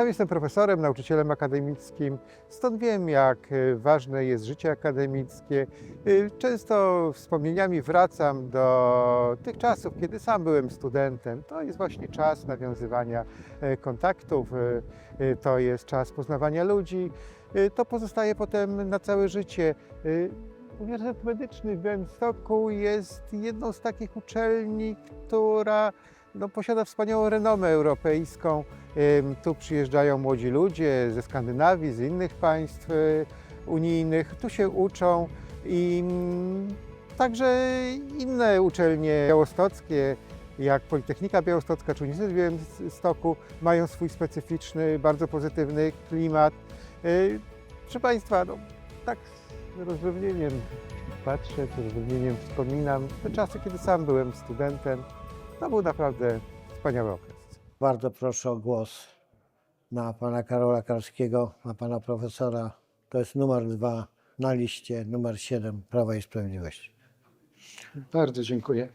Sam jestem profesorem, nauczycielem akademickim, stąd wiem, jak e, ważne jest życie akademickie. E, Często wspomnieniami wracam do tych czasów, kiedy sam byłem studentem. To jest właśnie czas nawiązywania e, kontaktów, to jest czas poznawania ludzi. To pozostaje potem na całe życie. Uniwersytet Medyczny w Białymstoku jest jedną z takich uczelni, która no, posiada wspaniałą renomę europejską. Tu przyjeżdżają młodzi ludzie ze Skandynawii, z innych państw y, unijnych, tu się uczą i mm, także inne uczelnie białostockie, jak Politechnika Białostocka czy Uniwersytet w Białymstoku, mają swój specyficzny, bardzo pozytywny klimat. Y, Proszę Państwa, no, tak z rozrzewnieniem patrzę, z rozrzewnieniem wspominam te czasy, kiedy sam byłem studentem. To był naprawdę wspaniały okres. Bardzo proszę o głos na pana Karola Karskiego, na pana profesora. To jest numer dwa na liście, numer siedem Prawa i Sprawiedliwości. Bardzo dziękuję.